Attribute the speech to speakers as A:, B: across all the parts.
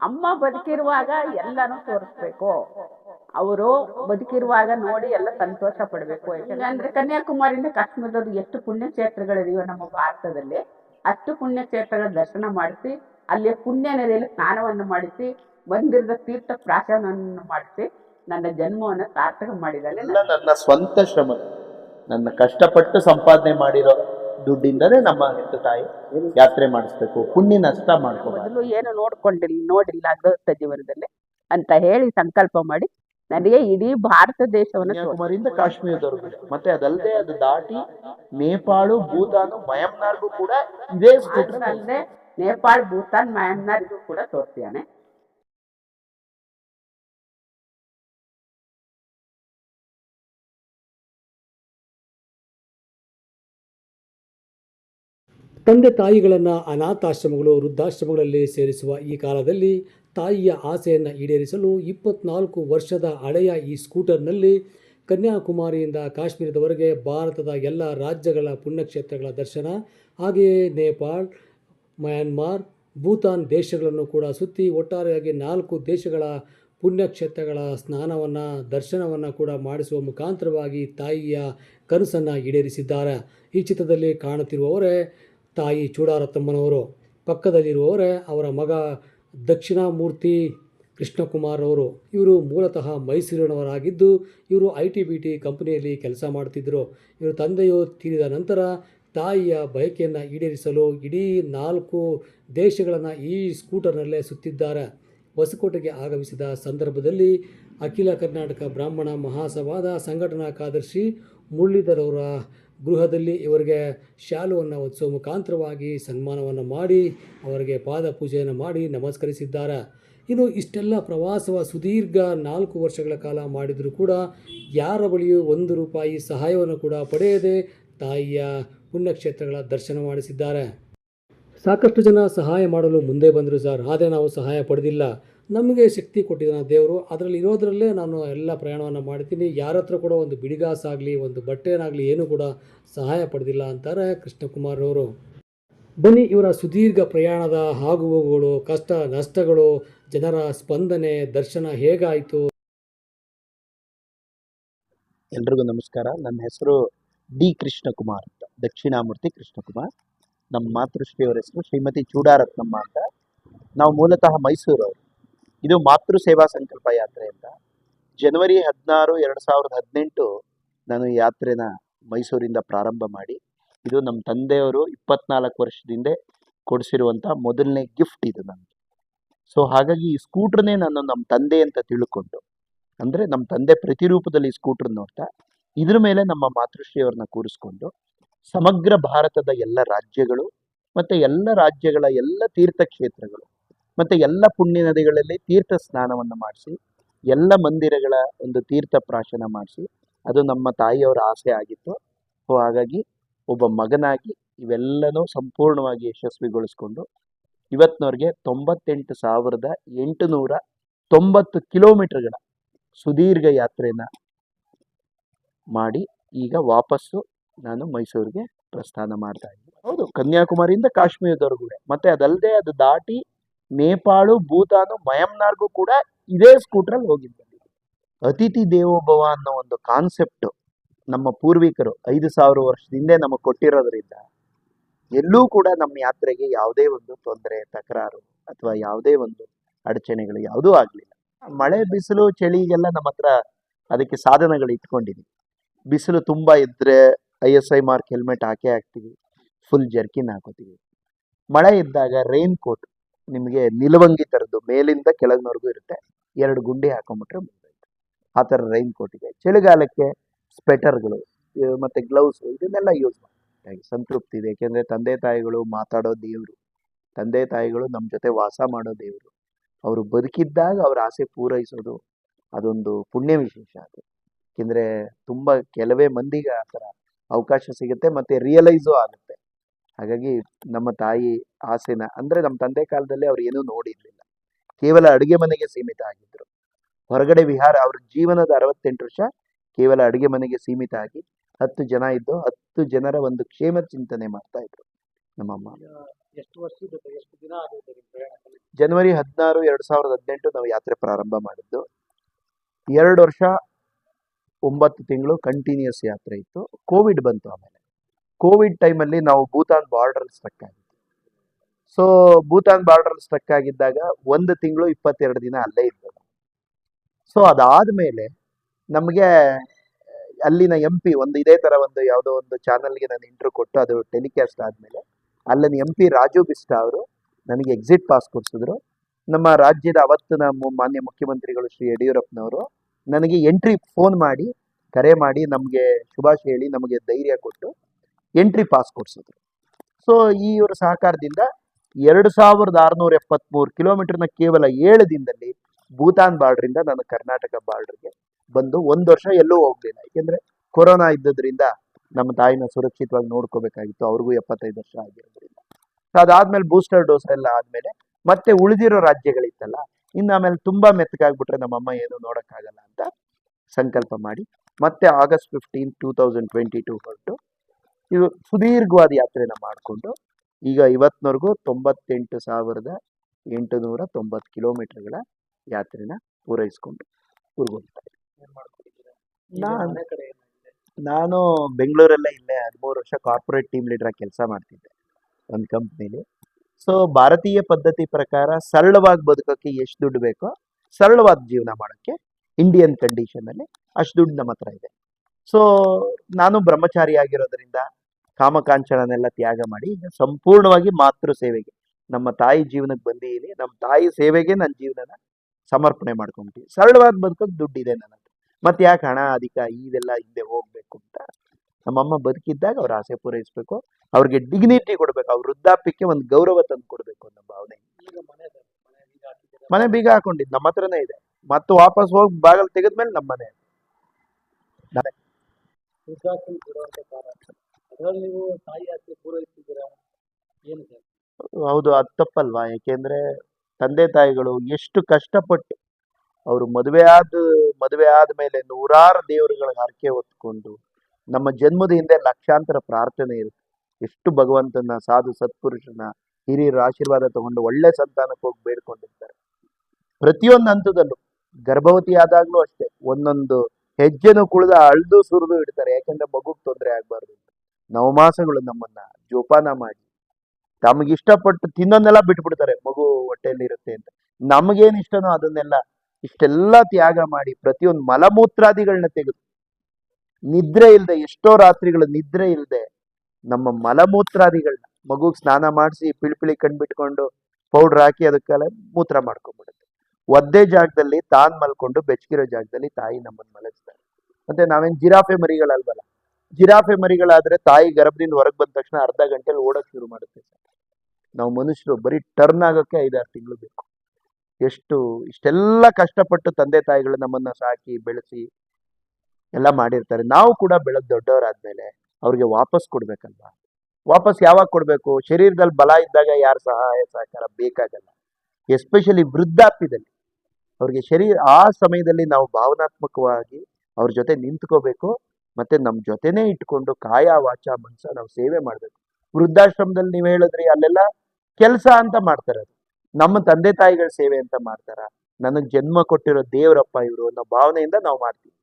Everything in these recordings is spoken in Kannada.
A: ಅಮ್ಮ ಬದುಕಿರುವಾಗ ಎಲ್ಲಾನು ತೋರಿಸ್ಬೇಕು. ಅವರು ಬದುಕಿರುವಾಗ ನೋಡಿ ಎಲ್ಲ ಸಂತೋಷ ಪಡ್ಬೇಕು. ಯಾಕಂದ್ರೆ ಕನ್ಯಾಕುಮಾರಿಯಿಂದ ಕಾಶ್ಮೀರದವ್ರು ಎಷ್ಟು ಪುಣ್ಯಕ್ಷೇತ್ರಗಳಿದೆಯೋ ನಮ್ಮ ಭಾರತದಲ್ಲಿ ಅಷ್ಟು ಪುಣ್ಯಕ್ಷೇತ್ರಗಳ ದರ್ಶನ ಮಾಡಿಸಿ ಅಲ್ಲಿ ಪುಣ್ಯ ನೆಲೆಯಲ್ಲಿ ಸ್ನಾನವನ್ನು ಮಾಡಿಸಿ ಬಂದಿರದ ತೀರ್ಥ ಪ್ರಾಶನವನ್ನು ಮಾಡಿಸಿ ನನ್ನ ಜನ್ಮವನ್ನು ಸಾರ್ಥಕ
B: ಮಾಡಿದ್ದಾರೆ ನನ್ನ ಸ್ವಂತ ಶ್ರಮ. ನನ್ನ ಕಷ್ಟಪಟ್ಟು ಸಂಪಾದನೆ ಮಾಡಿರೋ ದುಡ್ಡಿಂದಲೇ ನಮ್ಮ ಹೆತ್ತು ತಾಯಿ ಯಾತ್ರೆ ಮಾಡಿಸ್ಬೇಕು ಪುಣ್ಯ ನಷ್ಟ ಮಾಡ್ಕೋಬಾರ್ದು.
A: ಮೊದಲು ಏನು ನೋಡ್ಕೊಂಡಿಲ್ಲ ನೋಡಿಲ್ಲ ಗೃಹಸ್ಥ ಜೀವನದಲ್ಲಿ ಅಂತ ಹೇಳಿ ಸಂಕಲ್ಪ ಮಾಡಿ ನನಗೆ ಇಡೀ ಭಾರತ ದೇಶವನ್ನು ತೋರ್ಸಿ.
B: ಕನ್ಯಾಕುಮಾರಿಯಿಂದ ಕಾಶ್ಮೀರದವರೆಗೂ ಮತ್ತೆ ಅದಲ್ಲದೆ ಅದು ದಾಟಿ ನೇಪಾಳು ಭೂತಾನು ಮಯಂನಾರ್ಗೂ ಕೂಡ ಇದೇ ಸ್ಕೂಟರ್
A: ನೇಪಾಳ ಭೂತಾನ್ ಮಯಂನಾರ್ಗೂ ಕೂಡ ತೋರಿಸ್ತಾನೆ
C: ತಂದೆ ತಾಯಿಗಳನ್ನು ಅನಾಥಾಶ್ರಮಗಳು, ವೃದ್ಧಾಶ್ರಮಗಳಲ್ಲಿ ಸೇರಿಸುವ ಈ ಕಾಲದಲ್ಲಿ ತಾಯಿಯ ಆಸೆಯನ್ನು ಈಡೇರಿಸಲು ಇಪ್ಪತ್ನಾಲ್ಕು ವರ್ಷದ ಹಳೆಯ ಈ ಸ್ಕೂಟರ್ನಲ್ಲಿ ಕನ್ಯಾಕುಮಾರಿಯಿಂದ ಕಾಶ್ಮೀರದವರೆಗೆ ಭಾರತದ ಎಲ್ಲ ರಾಜ್ಯಗಳ ಪುಣ್ಯಕ್ಷೇತ್ರಗಳ ದರ್ಶನ, ಹಾಗೆಯೇ ನೇಪಾಳ್, ಮಯನ್ಮಾರ್, ಭೂತಾನ್ ದೇಶಗಳನ್ನು ಕೂಡ ಸುತ್ತಿ ಒಟ್ಟಾರೆಯಾಗಿ ನಾಲ್ಕು ದೇಶಗಳ ಪುಣ್ಯಕ್ಷೇತ್ರಗಳ ಸ್ನಾನವನ್ನು, ದರ್ಶನವನ್ನು ಕೂಡ ಮಾಡಿಸುವ ಮುಖಾಂತರವಾಗಿ ತಾಯಿಯ ಕನಸನ್ನು ಈಡೇರಿಸಿದ್ದಾರೆ. ಈ ಚಿತ್ರದಲ್ಲಿ ಕಾಣುತ್ತಿರುವವರೇ ತಾಯಿ ಚೂಡಾರತ್ತಮ್ಮನವರು ಪಕ್ಕದಲ್ಲಿರುವವರೇ ಅವರ ಮಗ ದಕ್ಷಿಣಾಮೂರ್ತಿ ಕೃಷ್ಣಕುಮಾರ್ ಅವರು ಇವರು ಮೂಲತಃ ಮೈಸೂರಿನವರಾಗಿದ್ದು, ಇವರು ಐ ಟಿ ಬಿ ಟಿ ಕಂಪನಿಯಲ್ಲಿ ಕೆಲಸ ಮಾಡ್ತಿದ್ದರು ಇವರು ತಂದೆಯು ತೀರಿದ ನಂತರ ತಾಯಿಯ ಬಯಕೆಯನ್ನು ಈಡೇರಿಸಲು ಇಡೀ ನಾಲ್ಕು ದೇಶಗಳನ್ನು ಈ ಸ್ಕೂಟರ್ನಲ್ಲೇ ಸುತ್ತಿದ್ದಾರೆ. ಹೊಸಕೋಟೆಗೆ ಆಗಮಿಸಿದ ಸಂದರ್ಭದಲ್ಲಿ ಅಖಿಲ ಕರ್ನಾಟಕ ಬ್ರಾಹ್ಮಣ ಮಹಾಸಭಾದ ಸಂಘಟನಾ ಕಾರ್ಯದರ್ಶಿ ಮುರಳೀಧರವರ ಗೃಹದಲ್ಲಿ ಇವರಿಗೆ ಶಾಲುವನ್ನು ಹೊದಿಸುವ ಮುಖಾಂತರವಾಗಿ ಸನ್ಮಾನವನ್ನು ಮಾಡಿ, ಅವರಿಗೆ ಪಾದ ಪೂಜೆಯನ್ನು ಮಾಡಿ ನಮಸ್ಕರಿಸಿದ್ದಾರೆ. ಇನ್ನು ಇಷ್ಟೆಲ್ಲ ಪ್ರವಾಸವ ಸುದೀರ್ಘ ನಾಲ್ಕು ವರ್ಷಗಳ ಕಾಲ ಮಾಡಿದರೂ ಕೂಡ ಯಾರ ಬಳಿಯೂ ಒಂದು ರೂಪಾಯಿ ಸಹಾಯವನ್ನು ಕೂಡ ಪಡೆಯದೆ ತಾಯಿಯ ಪುಣ್ಯಕ್ಷೇತ್ರಗಳ ದರ್ಶನ ಮಾಡಿಸಿದ್ದಾರೆ. ಸಾಕಷ್ಟು ಜನ ಸಹಾಯ ಮಾಡಲು ಮುಂದೆ ಬಂದರು ಸರ್, ಆದರೆ ನಾವು ಸಹಾಯ ಪಡೆದಿಲ್ಲ. ನಮಗೆ ಶಕ್ತಿ ಕೊಟ್ಟಿದ್ದಾನೆ ದೇವರು. ಅದರಲ್ಲಿ ಇರೋದ್ರಲ್ಲೇ ನಾನು ಎಲ್ಲ ಪ್ರಯಾಣವನ್ನು ಮಾಡ್ತೀನಿ. ಯಾರ ಹತ್ರ ಕೂಡ ಒಂದು ಬಿಡಿಗಾಸಾಗಲಿ, ಒಂದು ಬಟ್ಟೆನಾಗಲಿ ಏನೂ ಕೂಡ ಸಹಾಯ ಪಡೆದಿಲ್ಲ ಅಂತಾರೆ ಕೃಷ್ಣಕುಮಾರ್ ಅವರು. ಬನ್ನಿ, ಇವರ ಸುದೀರ್ಘ ಪ್ರಯಾಣದ ಹಾಗು ಹೋಗುಗಳು ಕಷ್ಟ, ನಷ್ಟಗಳು, ಜನರ ಸ್ಪಂದನೆ, ದರ್ಶನ ಹೇಗಾಯಿತು?
B: ಎಲ್ರಿಗೂ ನಮಸ್ಕಾರ. ನನ್ನ ಹೆಸರು ಡಿ ಕೃಷ್ಣಕುಮಾರ್ ಅಂತ. ದಕ್ಷಿಣಾಮೂರ್ತಿ ಕೃಷ್ಣಕುಮಾರ್. ನಮ್ಮ ಮಾತೃಶ್ರೀಯವರ ಹೆಸರು ಶ್ರೀಮತಿ ಚೂಡಾರತ್ನಮ್ಮ ಅಂತ. ನಾವು ಮೂಲತಃ ಮೈಸೂರವರು. ಇದು ಮಾತೃ ಸೇವಾ ಸಂಕಲ್ಪ ಯಾತ್ರೆ ಅಂತ ಜನವರಿ ಹದಿನಾರು ಎರಡು ಸಾವಿರದ ಹದಿನೆಂಟು ನಾನು ಯಾತ್ರೆನ ಮೈಸೂರಿಂದ ಪ್ರಾರಂಭ ಮಾಡಿ. ಇದು ನಮ್ಮ ತಂದೆಯವರು ಇಪ್ಪತ್ನಾಲ್ಕು ವರ್ಷದಿಂದ ಕೊಡಿಸಿರುವಂಥ ಮೊದಲನೇ ಗಿಫ್ಟ್ ಇದು ನನಗೆ ಸೊ ಹಾಗಾಗಿ ಈ ಸ್ಕೂಟ್ರನ್ನೇ ನಾನು ನಮ್ಮ ತಂದೆ ಅಂತ ತಿಳ್ಕೊಂಡು, ಅಂದರೆ ನಮ್ಮ ತಂದೆ ಪ್ರತಿರೂಪದಲ್ಲಿ ಸ್ಕೂಟರ್ ನೋಡ್ತಾ, ಇದ್ರ ಮೇಲೆ ನಮ್ಮ ಮಾತೃಶ್ರೀಯವ್ರನ್ನ ಕೂರಿಸ್ಕೊಂಡು, ಸಮಗ್ರ ಭಾರತದ ಎಲ್ಲ ರಾಜ್ಯಗಳು ಮತ್ತು ಎಲ್ಲ ರಾಜ್ಯಗಳ ಎಲ್ಲ ತೀರ್ಥಕ್ಷೇತ್ರಗಳು ಮತ್ತು ಎಲ್ಲ ಪುಣ್ಯ ನದಿಗಳಲ್ಲಿ ತೀರ್ಥ ಸ್ನಾನವನ್ನು ಮಾಡಿಸಿ ಎಲ್ಲ ಮಂದಿರಗಳ ಒಂದು ತೀರ್ಥ ಪ್ರಾಶನ ಮಾಡಿಸಿ ಅದು ನಮ್ಮ ತಾಯಿಯವರ ಆಸೆ ಆಗಿತ್ತು. ಸೊ ಹಾಗಾಗಿ ಒಬ್ಬ ಮಗನಾಗಿ ಇವೆಲ್ಲನೂ ಸಂಪೂರ್ಣವಾಗಿ ಯಶಸ್ವಿಗೊಳಿಸ್ಕೊಂಡು ಇವತ್ತಿನವ್ರಿಗೆ ತೊಂಬತ್ತೆಂಟು ಸಾವಿರದ ಎಂಟುನೂರ ತೊಂಬತ್ತು ಕಿಲೋಮೀಟರ್ಗಳ ಸುದೀರ್ಘ ಯಾತ್ರೆನ ಮಾಡಿ ಈಗ ವಾಪಸ್ಸು ನಾನು ಮೈಸೂರಿಗೆ ಪ್ರಸ್ಥಾನ ಮಾಡ್ತಾ ಇದ್ದೀನಿ. ಹೌದು. ಕನ್ಯಾಕುಮಾರಿಯಿಂದ ಕಾಶ್ಮೀರದವರೆಗೂ ಮತ್ತೆ ಅದಲ್ಲದೆ ಅದು ದಾಟಿ ನೇಪಾಳು, ಭೂತಾನು ಮಯಂನಾರ್ಗೂ ಕೂಡ ಇದೇ ಸ್ಕೂಟ್ರಲ್ಲಿ ಹೋಗಿದ್ದೆ ಅತಿಥಿ ದೇವೋಭವ ಅನ್ನೋ ಒಂದು ಕಾನ್ಸೆಪ್ಟ್ ನಮ್ಮ ಪೂರ್ವಿಕರು ಐದು ಸಾವಿರ ವರ್ಷದ ಹಿಂದೆ ನಮಗೆ ಕೊಟ್ಟಿರೋದ್ರಿಂದ ಎಲ್ಲೂ ಕೂಡ ನಮ್ಮ ಯಾತ್ರೆಗೆ ಯಾವುದೇ ಒಂದು ತೊಂದರೆ, ತಕರಾರು ಅಥವಾ ಯಾವುದೇ ಒಂದು ಅಡಚಣೆಗಳು ಯಾವುದೂ ಆಗಲಿಲ್ಲ. ಮಳೆ, ಬಿಸಿಲು, ಚಳಿಗೆಲ್ಲ ನಮ್ಮ ಹತ್ರ ಅದಕ್ಕೆ ಸಾಧನಗಳು ಇಟ್ಕೊಂಡಿದ್ದೀವಿ ಬಿಸಿಲು ತುಂಬ ಇದ್ದರೆ I S I mark helmet ಹಾಕೇ ಹಾಕ್ತೀವಿ ಫುಲ್ ಜರ್ಕಿನ್ ಹಾಕೋತೀವಿ. ಮಳೆ ಇದ್ದಾಗ ರೈನ್ ಕೋಟ್ ನಿಮಗೆ ನಿಲುವಂಗಿ ಥರದ್ದು ಮೇಲಿಂದ ಕೆಳಗಿನವರೆಗೂ ಇರುತ್ತೆ. ಎರಡು ಗುಂಡಿ ಹಾಕೊಂಡ್ಬಿಟ್ರೆ ಮುಂದೈತೆ ಆ ಥರ ರೈನ್ ಕೋಟ್ ಇದೆ. ಚಳಿಗಾಲಕ್ಕೆ ಸ್ವೆಟರ್ಗಳು ಮತ್ತು ಗ್ಲೌಸ್ ಇದನ್ನೆಲ್ಲ ಯೂಸ್ ಮಾಡಿ ಸಂತೃಪ್ತಿ ಇದೆ. ಏಕೆಂದರೆ ತಂದೆ ತಾಯಿಗಳು ಮಾತಾಡೋ ದೇವರು, ತಂದೆ ತಾಯಿಗಳು ನಮ್ಮ ಜೊತೆ ವಾಸ ಮಾಡೋ ದೇವರು. ಅವರು ಬದುಕಿದ್ದಾಗ ಅವ್ರ ಆಸೆ ಪೂರೈಸೋದು ಅದೊಂದು ಪುಣ್ಯ ವಿಶೇಷ ಅದು. ಏಕೆಂದರೆ ತುಂಬ ಕೆಲವೇ ಮಂದಿಗೆ ಆ ಥರ ಅವಕಾಶ ಸಿಗುತ್ತೆ, ಮತ್ತು ರಿಯಲೈಸು ಆಗುತ್ತೆ. ಹಾಗಾಗಿ ನಮ್ಮ ತಾಯಿ ಆಸೆನ ಅಂದರೆ ನಮ್ಮ ತಂದೆ ಕಾಲದಲ್ಲಿ ಅವ್ರು ಏನೂ ನೋಡಿರಲಿಲ್ಲ. ಕೇವಲ ಅಡುಗೆ ಮನೆಗೆ ಸೀಮಿತ ಆಗಿದ್ದರು ಹೊರಗಡೆ ವಿಹಾರ ಅವ್ರ ಜೀವನದ ಅರವತ್ತೆಂಟು ವರ್ಷ ಕೇವಲ ಅಡುಗೆ ಮನೆಗೆ ಸೀಮಿತ ಆಗಿ ಹತ್ತು ಜನ ಇದ್ದು ಹತ್ತು ಜನರ ಒಂದು ಕ್ಷೇಮ ಚಿಂತನೆ ಮಾಡ್ತಾ ಇದ್ರು ನಮ್ಮಮ್ಮ
C: ಎಷ್ಟು ವರ್ಷದ ಎಷ್ಟು ದಿನ ಆಗುತ್ತೆ
B: ಜನವರಿ ಹದಿನಾರು ಎರಡು ಸಾವಿರದ ಹದಿನೆಂಟು ನಾವು ಯಾತ್ರೆ ಪ್ರಾರಂಭ ಮಾಡಿದ್ದು. ಎರಡು ವರ್ಷ ಒಂಬತ್ತು ತಿಂಗಳು ಕಂಟಿನ್ಯೂಸ್ ಯಾತ್ರೆ ಇತ್ತು. ಕೋವಿಡ್ ಬಂತು ಆಮೇಲೆ. ಕೋವಿಡ್ ಟೈಮಲ್ಲಿ ನಾವು ಭೂತಾನ್ ಬಾರ್ಡರ್ ಸ್ಟಕ್ ಆಗಿದ್ವಿ. ಸೊ ಭೂತಾನ್ ಬಾರ್ಡರ್ ಸ್ಟಕ್ ಆಗಿದ್ದಾಗ ಒಂದು ತಿಂಗಳು ಇಪ್ಪತ್ತೆರಡು ದಿನ ಅಲ್ಲೇ ಇದ್ದವು ಸೊ ಅದಾದಮೇಲೆ ನಮಗೆ ಅಲ್ಲಿನ ಎಂ ಪಿ ಒಂದು ಇದೇ ಥರ ಒಂದು ಯಾವುದೋ ಒಂದು ಚಾನಲ್ಗೆ ನಾನು ಇಂಟ್ರ್ಯೂ ಕೊಟ್ಟು ಅದು ಟೆಲಿಕಾಸ್ಟ್ ಆದಮೇಲೆ ಅಲ್ಲಿನ ಎಂ ಪಿ ರಾಜು ಬಿಸ್ಟಾ ಅವರು ನನಗೆ ಎಕ್ಸಿಟ್ ಪಾಸ್ ಕೊಡಿಸಿದ್ರು. ನಮ್ಮ ರಾಜ್ಯದ ಅವತ್ತಿನ ಮಾನ್ಯ ಮುಖ್ಯಮಂತ್ರಿಗಳು ಶ್ರೀ ಯಡಿಯೂರಪ್ಪನವರು ನನಗೆ ಎಂಟ್ರಿ ಫೋನ್ ಮಾಡಿ, ಕರೆ ಮಾಡಿ ನಮಗೆ ಶುಭಾಶಯ ಹೇಳಿ ನಮಗೆ ಧೈರ್ಯ ಕೊಟ್ಟು ಎಂಟ್ರಿ ಪಾಸ್ ಕೊಡಿಸಿದ್ರು. ಸೊ ಈ ಇವರ ಸಹಕಾರದಿಂದ ಎರಡು ಸಾವಿರದ ಆರುನೂರ ಎಪ್ಪತ್ಮೂರು ಕಿಲೋಮೀಟರ್ನ ಕೇವಲ ಏಳು ದಿನದಲ್ಲಿ ಭೂತಾನ್ ಬಾರ್ಡ್ರಿಂದ ನಾನು ಕರ್ನಾಟಕ ಬಾರ್ಡ್ರಿಗೆ ಬಂದು ಒಂದು ವರ್ಷ ಎಲ್ಲೂ ಹೋಗಲಿಲ್ಲ. ಏಕೆಂದರೆ ಕೊರೋನಾ ಇದ್ದದ್ರಿಂದ ನಮ್ಮ ತಾಯಿನ ಸುರಕ್ಷಿತವಾಗಿ ನೋಡ್ಕೋಬೇಕಾಗಿತ್ತು. ಅವ್ರಿಗೂ ಎಪ್ಪತ್ತೈದು ವರ್ಷ ಆಗಿರೋದ್ರಿಂದ. ಸೊ ಅದಾದ್ಮೇಲೆ ಬೂಸ್ಟರ್ ಡೋಸ್ ಎಲ್ಲ ಆದಮೇಲೆ ಮತ್ತೆ ಉಳಿದಿರೋ ರಾಜ್ಯಗಳಿತ್ತಲ್ಲ, ಇನ್ನು ಆಮೇಲೆ ತುಂಬಾ ಮೆತ್ತಗಾಗ್ಬಿಟ್ರೆ ನಮ್ಮಮ್ಮ ಏನು ನೋಡೋಕ್ಕಾಗಲ್ಲ ಅಂತ ಸಂಕಲ್ಪ ಮಾಡಿ ಮತ್ತೆ August fifteen two thousand twenty two ಹೊರಟು ಇದು ಸುದೀರ್ಘವಾದ ಯಾತ್ರೆನ ಮಾಡಿಕೊಂಡು ಈಗ ಇವತ್ತಿನವರೆಗೂ ತೊಂಬತ್ತೆಂಟು ಸಾವಿರದ ಎಂಟು ನೂರ ತೊಂಬತ್ತು ಕಿಲೋಮೀಟರ್ಗಳ ಯಾತ್ರೆನ ಪೂರೈಸ್ಕೊಂಡು ಊರಿಗೆ ಹೋಗ್ತಾ ಇದ್ದೀನಿ. ನಾನ್- ಬೆಂಗಳೂರಲ್ಲೇ ಇಲ್ಲೇ ಹದಿಮೂರು ವರ್ಷ ಕಾರ್ಪೊರೇಟ್ ಟೀಮ್ ಲೀಡರ್ ಕೆಲಸ ಮಾಡ್ತಿದ್ದೆ ಒಂದು ಕಂಪ್ನಿಲಿ ಸೊ ಭಾರತೀಯ ಪದ್ಧತಿ ಪ್ರಕಾರ ಸರಳವಾಗಿ ಬದುಕೋಕ್ಕೆ ಎಷ್ಟು ದುಡ್ಡು ಬೇಕೋ ಸರಳವಾದ ಜೀವನ ಮಾಡೋಕ್ಕೆ ಇಂಡಿಯನ್ ಕಂಡೀಷನಲ್ಲಿ ಅಷ್ಟು ದುಡ್ಡು ನಮ್ಮ ಹತ್ರ ಇದೆ. ಸೊ ನಾನು ಬ್ರಹ್ಮಚಾರಿ ಆಗಿರೋದ್ರಿಂದ ಕಾಮಕಾಂಚನನೆಲ್ಲ ತ್ಯಾಗ ಮಾಡಿ ಸಂಪೂರ್ಣವಾಗಿ ಮಾತೃ ಸೇವೆಗೆ, ನಮ್ಮ ತಾಯಿ ಜೀವನಕ್ಕೆ ಬಂದಿದ್ದೀನಿ ನಮ್ಮ ತಾಯಿ ಸೇವೆಗೆ ನನ್ನ ಜೀವನನ ಸಮರ್ಪಣೆ ಮಾಡ್ಕೊಂಬಿಟ್ಟು ಸರಳವಾದ ಬದುಕೋಕೆ ದುಡ್ಡಿದೆ ನನ್ನ ಮತ್ತೆ ಯಾಕೆ ಹಣ ಅಧಿಕ ಇದೆಲ್ಲ ಹಿಂದೆ ಹೋಗ್ಬೇಕು ಅಂತ ನಮ್ಮಮ್ಮ ಬದುಕಿದ್ದಾಗ ಅವ್ರ ಆಸೆ ಪೂರೈಸಬೇಕು. ಅವ್ರಿಗೆ ಡಿಗ್ನಿಟಿ ಕೊಡ್ಬೇಕು. ಅವ್ರ ವೃದ್ಧಾಪ್ಯಕ್ಕೆ ಒಂದು ಗೌರವ ತಂದು ಕೊಡ್ಬೇಕು ಅನ್ನೋ ಭಾವನೆ
C: ಮನೆ ಬೀಗ?
B: ಹಾಕೊಂಡಿದ್ದು ನಮ್ಮ ಹತ್ರನೇ ಇದೆ. ಮತ್ತೆ ವಾಪಸ್ ಹೋಗಿ ಬಾಗಲ್ ತೆಗೆದ್ಮೇಲೆ ನಮ್ಮ ಮನೆ
C: ಅದರಲ್ಲಿ ತಾಯಿ ಆಸೆ
B: ಹೌದು, ಅದು ತಪ್ಪಲ್ವಾ? ಯಾಕೆಂದ್ರೆ ತಂದೆ ತಾಯಿಗಳು ಎಷ್ಟು ಕಷ್ಟಪಟ್ಟು ಅವರು ಮದುವೆ ಆದ, ಮದುವೆ ಆದ್ಮೇಲೆ ನೂರಾರು ದೇವರುಗಳ ಹರಕೆ ಹೊತ್ಕೊಂಡು ನಮ್ಮ ಜನ್ಮದ ಹಿಂದೆ ಲಕ್ಷಾಂತರ ಪ್ರಾರ್ಥನೆ ಇರುತ್ತೆ. ಎಷ್ಟು ಭಗವಂತನ ಸಾಧು ಸತ್ಪುರುಷನ ಹಿರಿಯರ ಆಶೀರ್ವಾದ ತಗೊಂಡು ಒಳ್ಳೆ ಸಂತಾನಕ್ಕೆ ಹೋಗಿ ಬೇಡ್ಕೊಂಡಿರ್ತಾರೆ. ಪ್ರತಿಯೊಂದು ಹಂತದಲ್ಲೂ, ಗರ್ಭವತಿ ಆದಾಗ್ಲೂ ಅಷ್ಟೇ, ಒಂದೊಂದು ಹೆಜ್ಜೆನೂ ಕುಳಿದ ಅಳ್ದು ಸುರಿದು ಇಡ್ತಾರೆ. ಯಾಕೆಂದ್ರೆ ಮಗುಗ್ ತೊಂದರೆ ಆಗ್ಬಾರ್ದು ನವಮಾಸಗಳು ನಮ್ಮನ್ನ ಜೋಪಾನ ಮಾಡಿ. ತಮಗೆ ಇಷ್ಟಪಟ್ಟು ತಿನ್ನೋನ್ನೆಲ್ಲ ಬಿಟ್ಬಿಡ್ತಾರೆ, ಮಗು ಹೊಟ್ಟೆಯಲ್ಲಿ ಇರುತ್ತೆ ಅಂತ. ನಮಗೇನು ಇಷ್ಟನೋ ಅದನ್ನೆಲ್ಲ ಇಷ್ಟೆಲ್ಲ ತ್ಯಾಗ ಮಾಡಿ ಪ್ರತಿಯೊಂದು ಮಲಮೂತ್ರಾದಿಗಳನ್ನ ತೆಗೆದು. ನಿದ್ರೆ ಇಲ್ಲದೆ ಎಷ್ಟೋ ರಾತ್ರಿಗಳು ನಿದ್ರೆ ಇಲ್ಲದೆ ನಮ್ಮ ಮಲಮೂತ್ರಾದಿಗಳನ್ನ ಮಗುಗೆ ಸ್ನಾನ ಮಾಡಿಸಿ ಪಿಳಿಪಿಳಿ ಕಣ್ಬಿಟ್ಕೊಂಡು ಪೌಡ್ರ್ ಹಾಕಿ ಅದಕ್ಕೆಲ್ಲ ಮೂತ್ರ ಮಾಡ್ಕೊಂಡ್ಬಿಡುತ್ತೆ. ಒದ್ದೆ ಜಾಗದಲ್ಲಿ ತಾನ್ ಮಲ್ಕೊಂಡು ಬೆಚ್ಚಗಿರೋ ಜಾಗದಲ್ಲಿ ತಾಯಿ ನಮ್ಮನ್ನ ಮಲಗಿಸ್ತಾರೆ. ಮತ್ತೆ ನಾವೇನ್ ಜಿರಾಫೆ ಮರಿಗಳಲ್ವಲ್ಲ? ಜಿರಾಫೆ ಮರಿಗಳಾದ್ರೆ ತಾಯಿ ಗರ್ಭದಿಂದ ಹೊರಗೆ ಬಂದ ತಕ್ಷಣ ಅರ್ಧ ಗಂಟೆಲಿ ಓಡಕ್ ಶುರು ಮಾಡುತ್ತೆ ನಾವು ಮನುಷ್ಯರು ಬರೀ ಟರ್ನ್ ಆಗೋಕ್ಕೆ ಐದಾರು ತಿಂಗಳು ಬೇಕು. ಎಷ್ಟು, ಇಷ್ಟೆಲ್ಲ ಕಷ್ಟಪಟ್ಟು ತಂದೆ ತಾಯಿಗಳು ನಮ್ಮನ್ನ ಸಾಕಿ, ಬೆಳೆಸಿ ಎಲ್ಲ ಮಾಡಿರ್ತಾರೆ. ನಾವು ಕೂಡ ಬೆಳೆದ್ ದೊಡ್ಡವರಾದ್ಮೇಲೆ ಅವ್ರಿಗೆ ವಾಪಸ್ ಕೊಡ್ಬೇಕಲ್ವಾ? ವಾಪಸ್ ಯಾವಾಗ ಕೊಡ್ಬೇಕು? ಶರೀರದಲ್ಲಿ ಬಲ ಇದ್ದಾಗ ಯಾರ ಸಹಾಯ, ಸಹಕಾರ ಬೇಕಾಗಲ್ಲ. ಎಸ್ಪೆಷಲಿ ವೃದ್ಧಾಪ್ಯದಲ್ಲಿ. ಅವ್ರಿಗೆ ಶರೀರ, ಆ ಸಮಯದಲ್ಲಿ ನಾವು ಭಾವನಾತ್ಮಕವಾಗಿ ಅವ್ರ ಜೊತೆ ನಿಂತ್ಕೋಬೇಕು. ಮತ್ತೆ ನಮ್ಮ ಜೊತೆನೇ ಇಟ್ಕೊಂಡು ಕಾಯ ವಾಚ ಮನಸ ನಾವು ಸೇವೆ ಮಾಡಬೇಕು. ವೃದ್ಧಾಶ್ರಮದಲ್ಲಿ ನೀವು ಹೇಳಿದ್ರಿ ಅಲ್ಲೆಲ್ಲ ಕೆಲಸ ಅಂತ ಮಾಡ್ತಾರೆ ಅದು. ನಮ್ಮ ತಂದೆ ತಾಯಿಗಳ ಸೇವೆ ಅಂತ ಮಾಡ್ತಾರ. ನನಗೆ ಜನ್ಮ ಕೊಟ್ಟಿರೋ ದೇವರಪ್ಪ ಇವರು ಅನ್ನೋ ಭಾವನೆಯಿಂದ ನಾವು ಮಾಡ್ತೀವಿ.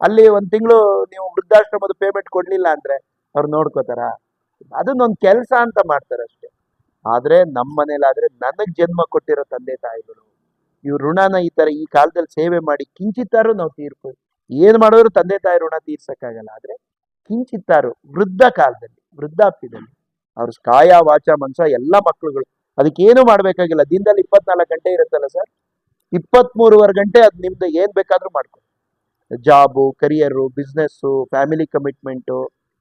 B: ಅಲ್ಲಿ ಒಂದು ತಿಂಗಳು ನೀವು ವೃದ್ಧಾಶ್ರಮದ ಪೇಮೆಂಟ್ ಕೊಡ್ಲಿಲ್ಲ ಅಂದ್ರೆ ಅವ್ರು ನೋಡ್ಕೋತಾರ. ಅದನ್ನೊಂದು ಕೆಲಸ ಅಂತ ಮಾಡ್ತಾರೆ ಅಷ್ಟೇ. ಆದ್ರೆ ನಮ್ಮ ಮನೇಲಾದ್ರೆ ನನಗ್ ಜನ್ಮ ಕೊಟ್ಟಿರೋ ತಂದೆ ತಾಯಿಗಳು, ಇವ್ರ ಋಣನ ಈ ತರ ಈ ಕಾಲದಲ್ಲಿ ಸೇವೆ ಮಾಡಿ ಕಿಂಚಿತ್ತಾರು ನಾವು ತೀರ್ಪು ಏನ್ ಮಾಡಿದ್ರು ತಂದೆ ತಾಯಿ ಋಣ ತೀರ್ಸಕ್ಕಾಗಲ್ಲ. ಆದ್ರೆ ಕಿಂಚಿತ್ತಾರು ವೃದ್ಧ ಕಾಲದಲ್ಲಿ, ವೃದ್ಧಾಪ್ಯದಲ್ಲಿ ಅವ್ರ ಕಾಯ, ವಾಚ ಮನ್ಸ ಎಲ್ಲ ಮಕ್ಕಳುಗಳು ಅದಕ್ಕೇನು ಮಾಡ್ಬೇಕಾಗಿಲ್ಲ. ದಿನದಲ್ಲಿ ಇಪ್ಪತ್ನಾಲ್ಕು ಗಂಟೆ ಇರುತ್ತಲ್ಲ ಸರ್? ಇಪ್ಪತ್ಮೂರುವರೆ ಗಂಟೆ ಅದು ನಿಮ್ದು ಏನ್ ಬೇಕಾದ್ರೂ ಮಾಡ್ಕೊಳ್ಳಿ job career business family commitment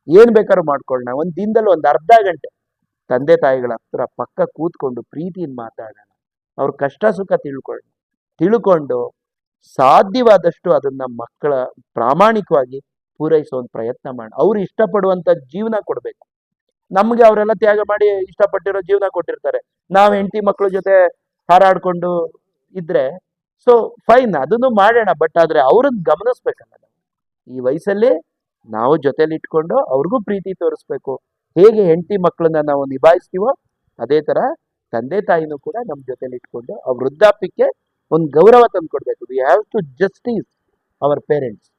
B: ಏನ್ ಬೇಕಾದ್ರೂ ಮಾಡ್ಕೊಳ್ಳೋಣ ಒಂದ್ ದಿನದಲ್ಲಿ ಒಂದು ಅರ್ಧ ಗಂಟೆ ತಂದೆ ತಾಯಿಗಳ ಹತ್ರ ಪಕ್ಕ ಕೂತ್ಕೊಂಡು ಪ್ರೀತಿಯಿಂದ ಮಾತಾಡೋಣ. ಅವ್ರ ಕಷ್ಟ ಸುಖ ತಿಳ್ಕೊಳ್ಳೋಣ ತಿಳ್ಕೊಂಡು ಸಾಧ್ಯವಾದಷ್ಟು ಅದನ್ನ ಮಕ್ಕಳ ಪ್ರಾಮಾಣಿಕವಾಗಿ ಪೂರೈಸೋ ಒಂದು ಪ್ರಯತ್ನ ಮಾಡಿ, ಅವ್ರು ಇಷ್ಟಪಡುವಂತ ಜೀವನ ಕೊಡ್ಬೇಕು. ನಮ್ಗೆ ಅವರೆಲ್ಲ ತ್ಯಾಗ ಮಾಡಿ ಇಷ್ಟಪಟ್ಟಿರೋ ಜೀವನ ಕೊಟ್ಟಿರ್ತಾರೆ. ನಾವ್ ಹೆಂಡತಿ ಮಕ್ಕಳ ಜೊತೆ ಹಾರಾಡ್ಕೊಂಡು ಇದ್ರೆ ಸೊ ಫೈನ್ ಅದನ್ನು ಮಾಡೋಣ ಬಟ್ ಆದ್ರೆ ಅವ್ರನ್ನ ಗಮನಿಸ್ಬೇಕಲ್ಲ ಈ ವಯಸ್ಸಲ್ಲಿ ನಾವು ಜೊತೆಲಿ ಇಟ್ಕೊಂಡು ಅವ್ರಿಗೂ ಪ್ರೀತಿ ತೋರಿಸ್ಬೇಕು. ಹೇಗೆ ಹೆಂಡತಿ ಮಕ್ಕಳನ್ನ ನಾವು ನಿಭಾಯಿಸ್ತೀವೋ, ಅದೇ ತರ ತಂದೆ ತಾಯಿನೂ ಕೂಡ ನಮ್ಮ ಜೊತೆಲಿ ಇಟ್ಕೊಂಡು ಆ ವೃದ್ಧಾಪ್ಯಕ್ಕೆ ಒಂದು ಗೌರವ ತಂದು ಕೊಡಬೇಕು. We have to justice our parents